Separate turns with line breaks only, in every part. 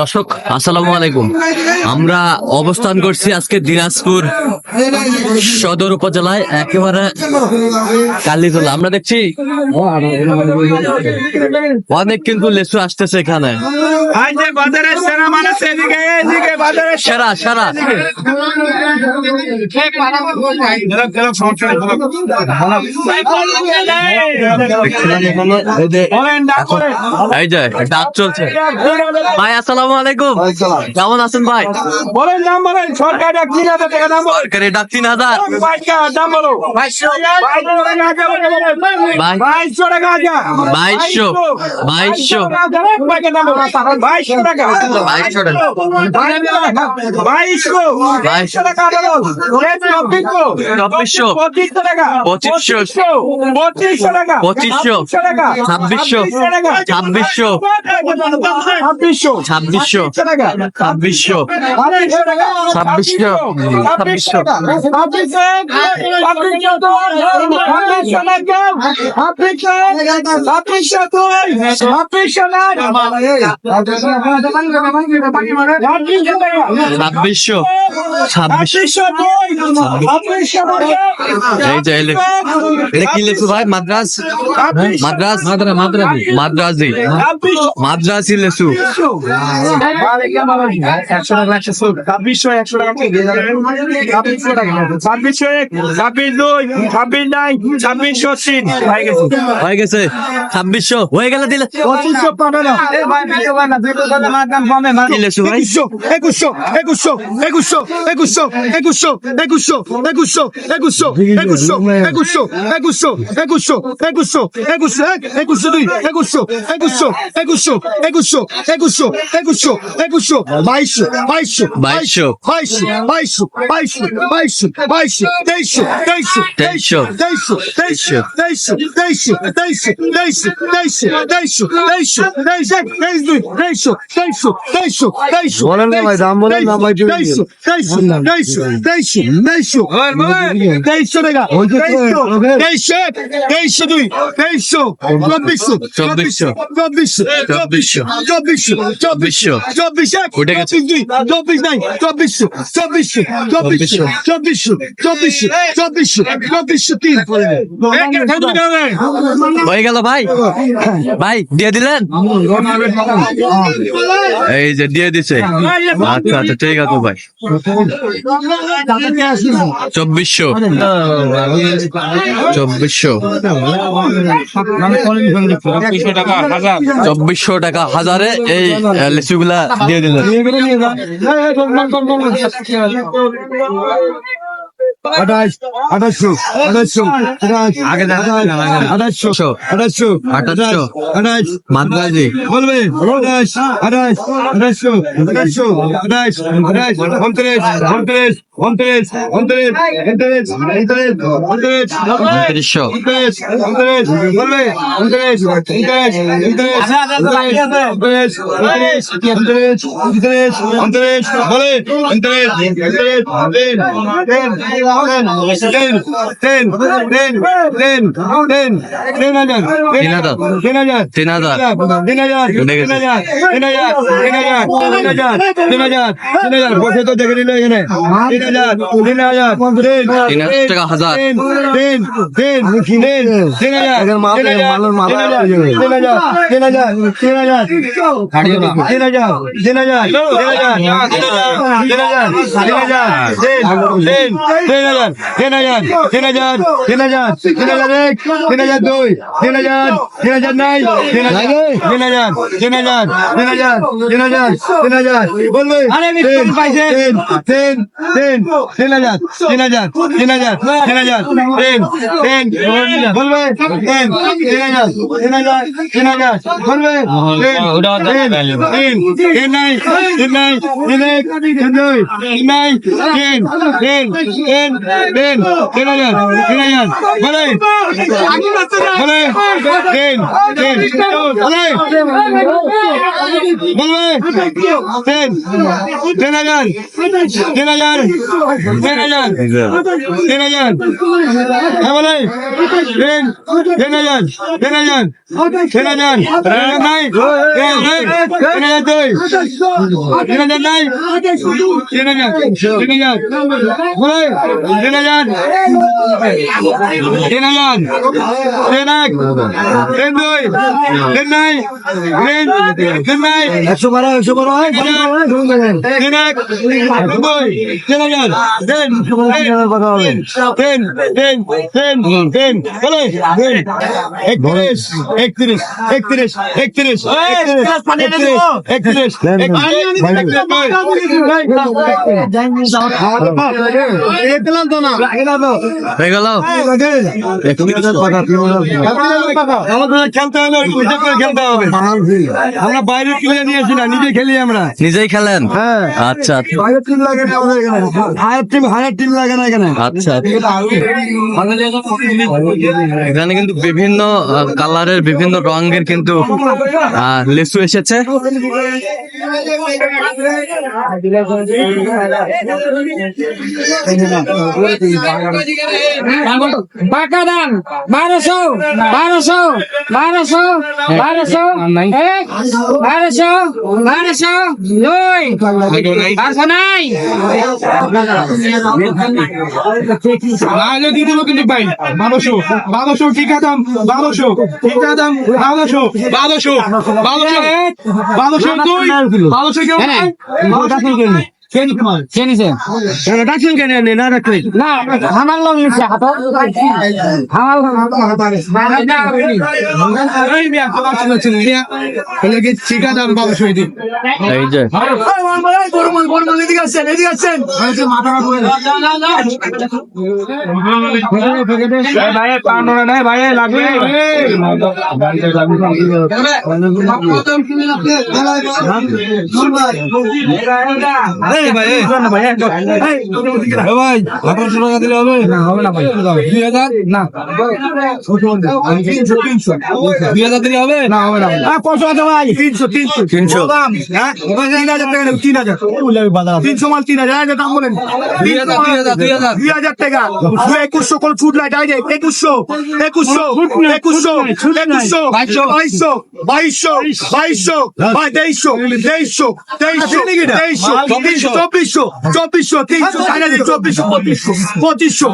দর্শক আসসালামু আলাইকুম। আমরা অবস্থান করছি আজকে দিনাজপুর সদর উপজেলায় একেবারে কালীতলা। আমরা দেখছি অনেক কিন্তু লেচু আসতেছে এখানে।
সারা
সেরা। এই যে ডাক চলছে। ভাই আসসালামু আলাইকুম। কেমন আছেন ভাই?
বলেন দাম বলেন সরকার এক তিন হাজার টাকা দাম
সরকারি ডাক তিন হাজার।
দাম বলো। বাইশশো। টাকা বাইশশো
বাইশশো। বাইশশো।
টাকা
বাইশশো টাকা।
বাইশশো টাকা।
চব্বিশশো
পঁচিশশো
পঁচিশশো
পঁচিশশো টাকা
পঁচিশশো
টাকা
ছাব্বিশশো ছাব্বিশশো
ছাব্বিশশো
ছাব্বিশশো ছাব্বিশশো
ছাব্বিশশো
ছাব্বিশশো ছাব্বিশশো ছাব্বিশশো ছাব্বিশশো এই
হয়ে গেছে
ছাব্বিশশো হয়ে গেলে দিলে
একুশশো একুশশো একুশশো একুশশো একুশশো একুশশো একুশশো একুশশো একুশশো একুশশো একুশশো একুশশো একুশশো একুশশো এক একুশশো দুই একুশশো একুশশো একুশশো একুশশো একুশশো একুশশো একুশশো বাইশশো বাইশশো
বাইশশো।
বাইশশো বাইশশো বাইশশো বাইশশো বাইশশো তেইশশো তেইশশো
তেইশশো।
তেইশশো তেইশশো তেইশশো তেইশশো তেইশশো তেইশশো তেইশশো তেইশশো তেইশ এক তেইশ দুই তেইশশো তেইশশো তেইশশো তেইশশো
বলেন না ভাই, দাম বলেন না ভাই,
তেইশশো তেইশশো তেইশশো তেইশশো তেইশশো তেইশশো টাকা তেইশশো। তেইশশো দুই তেইশশো চব্বিশশো
চব্বিশশো।
চব্বিশশো চব্বিশশো চব্বিশশো চব্বিশশো চব্বিশ এক। চব্বিশ দুই চব্বিশ নাই চব্বিশশো চব্বিশশো চব্বিশশো চব্বিশশো চব্বিশশো চব্বিশশো চব্বিশশো তিন
হয়ে গেল ভাই ভাই দিয়ে দিলেন এই যে দিয়ে দিছে আচ্ছা আচ্ছা ঠিক আছে ভাই চব্বিশশো। চব্বিশশো। চব্বিশশো টাকা হাজারে। এই লিচুগুলা দিয়ে দিলেন
আঠাশ আঠাশশো আঠাশশো আঠাশ আঠাশশো আঠাশশো
আঠাশশো
আঠাশ।
মাদ্রাজি।
বলবে আঠাশ আঠাশ আঠাশশো আঠাশশো আঠাশ আঠাশ উনত্রিশ উনত্রিশ
উনত্রিশশো
তিন হাজার
তিন হাজার
বসে তো দেখে নিল এখানে
টাকা হাজার
তিন হাজার দুই তিন হাজার তিন হাজার নাই তিন হাজার তিন হাজার তিন হাজার তিন হাজার তিন হাজার তিন হাজার বলবে তিন তিন তিন তিন তিন হাজার তিন হাজার তিন হাজার তিন হাজার তিন তিন বলবে তিন তিন হাজার তিন হাজার তিন হাজার বলবে তিন তিন তিন তিন নাই তিন নাই তিন এক তিন দুই তিন নাই তিন তিন তিন তিন তিন হাজার তিন হাজার বলে বলে তিন তিন বলে বলবে তিন তিন হাজার তিন হাজার
একশো বারো একশো বারো এক আমরা বাইরে কিনে নিয়েছি না নিজে খেলি আমরা
নিজেই খেলেন আচ্ছা
হায়ার টিম হায়ার টিম লাগে না এখানে।
আচ্ছা। এখানে কিন্তু বিভিন্ন কালারের বিভিন্ন রঙের কিন্তু আহ, লিচু এসেছে।
পাকা বারোশো বারোশো বারোশো বারোশো এক বারোশো বারোশো দুই পাঁচশো নাই।
নাহলে দিয়ে দেবো কিন্তু বারোশো বারোশো ঠিকা দাম বারোশো ঠিকা দাম বারোশো বারোশো বারোশো বারোশো দুই বারোশো কেউ?
কে নিছে
ডাকছেন কেন না ডাকছেন
না হামার লোক নিছে হাত
হামার ঠিকাদার বাবু শুয়ে দিন
এই যে
লাগবে ভাই আঠারোশো টাকা দিলে হবে? না হবে না ভাই। দুই হাজার? না। দুই হাজার দিলে হবে? না হবে না কত আছে ভাই? তিনশো তিনশো।
তিনশো।
হ্যাঁ? তিন হাজার টাকা তিন হাজার। তিনশো মাল তিন হাজার। দাম বলেন।
দুই হাজার, দুই হাজার, দুই হাজার।
দুই হাজার টাকা। একুশশো কোন ফুট লাইট আই একুশশো। একুশশো একুশশো একুশশো বাইশশো। বাইশশো বাইশশো বাইশশো। তেইশশো তেইশশো তেইশশো তেইশশো চব্বিশশো চব্বিশশো তিনশো সাড়ে চব্বিশশো পঁচিশশো পঁচিশশো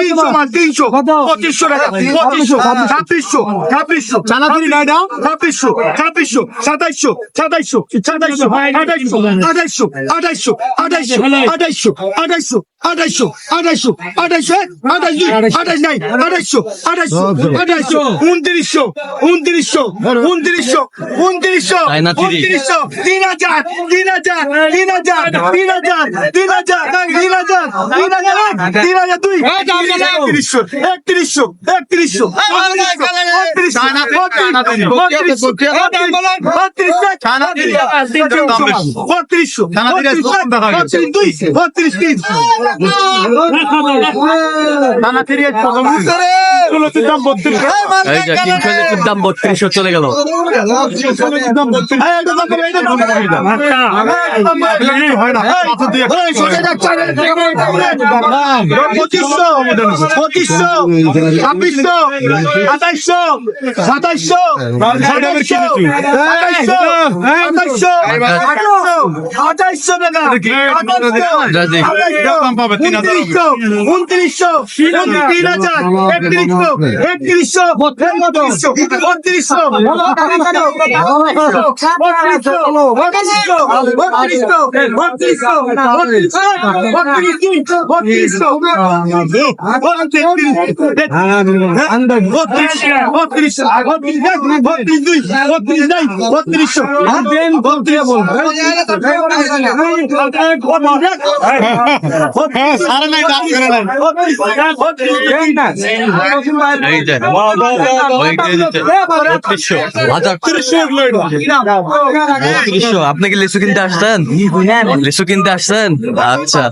তিনশো তিনশো পঁচিশশো টাকা পঁচিশশো ছাব্বিশশো। ছাব্বিশশো চানাচুরি নাই দাও? ছাব্বিশশো ছাব্বিশশো সাতাইশশো সাতাইশশো সাতাইশশো আঠাইশশো আঠাইশশো আঠাইশশো আঠাইশশো আঠাইশশো আঠাইশশো আঠাইশশো আঠাইশশো আঠাইশো আঠাইশ নাই আঠাইশশো আঠাইশো আঠাইশো উনত্রিশশো উনত্রিশশো উনত্রিশশো উনত্রিশশো। উনত্রিশশো তিন হাজার তিন হাজার তিন হাজার তিন হাজার তিন হাজার তিন হাজার তিন হাজার তিন হাজার দুই একত্রিশশো একত্রিশশো একত্রিশশো বত্রিশশো দুই বত্রিশ তিন
লিচুর দাম বত্রিশশো চলে গেল
পঁচিশশো পঁচিশশো ছাব্বিশশো আঠাইশশো সাতাইশশো আঠাইশশো আঠাইশশো টাকা উনত্রিশশো উনত্রিশশো তিন হাজার একত্রিশশো একত্রিশশো বত্রিশশো বত্রিশশো
এই যে ওই দিয়ে দিচ্ছে বত্রিশশো বত্রিশশো আপনাকে লেসু কিনতে আসতেন লিচু কিনতে আসছেন? আচ্ছা।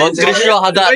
বত্রিশশো হাজার।